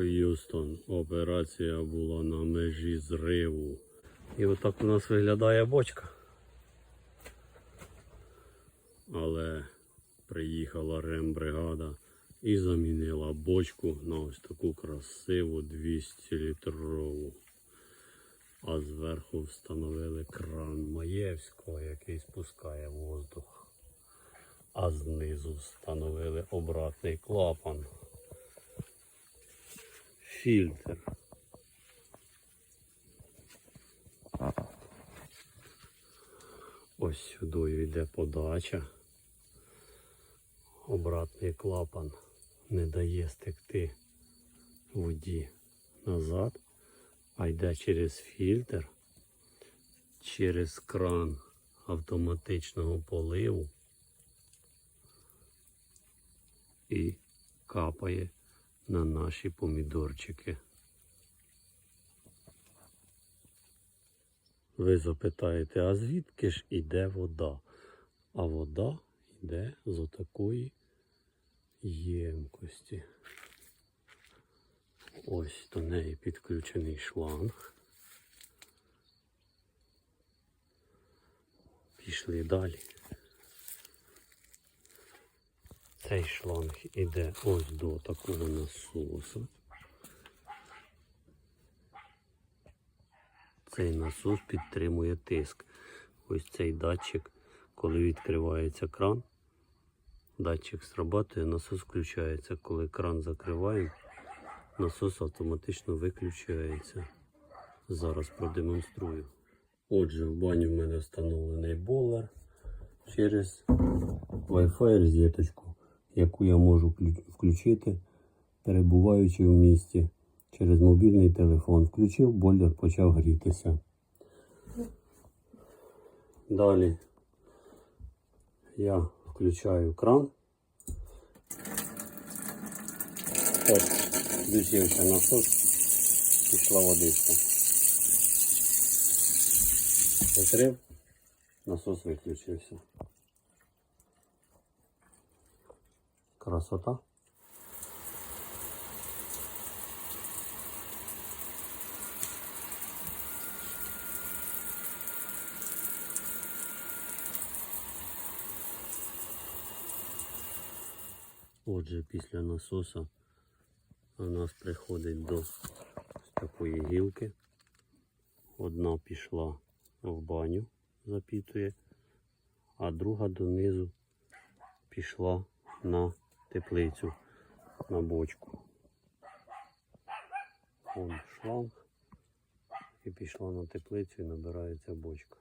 Х'юстон. Операція була на межі зриву. І отак у нас виглядає бочка. Але приїхала рембригада і замінила бочку на ось таку красиву 200-літрову. А зверху встановили кран Маєвського, який спускає воздух. А знизу встановили обратний клапан. Фільтр. Ось сюди йде подача. Обратний клапан не дає стекти воді назад, а йде через фільтр, через кран автоматичного поливу і капає на наші помідорчики. Ви запитаєте, а звідки ж іде вода? А вода йде з отакої ємкості. Ось до неї підключений шланг. Пішли далі. Цей шланг іде ось до такого насосу. Цей насос підтримує тиск. Ось цей датчик, коли відкривається кран, датчик срабатує, насос включається. Коли кран закриваємо, насос автоматично виключається. Зараз продемонструю. Отже, в бані в мене встановлений бойлер через Wi-Fi розеточку, яку я можу включити, перебуваючи в місті через мобільний телефон. Включив, бойлер почав грітися. Далі я включаю кран. От, включився насос, пішла водичка. Закрив, насос виключився. Красота. Отже, після насоса у нас приходить до такої гілки. Одна пішла в баню, запітує, а друга донизу пішла на теплицю, на бочку. Вон шланг і пішла на теплицю і набирається бочка.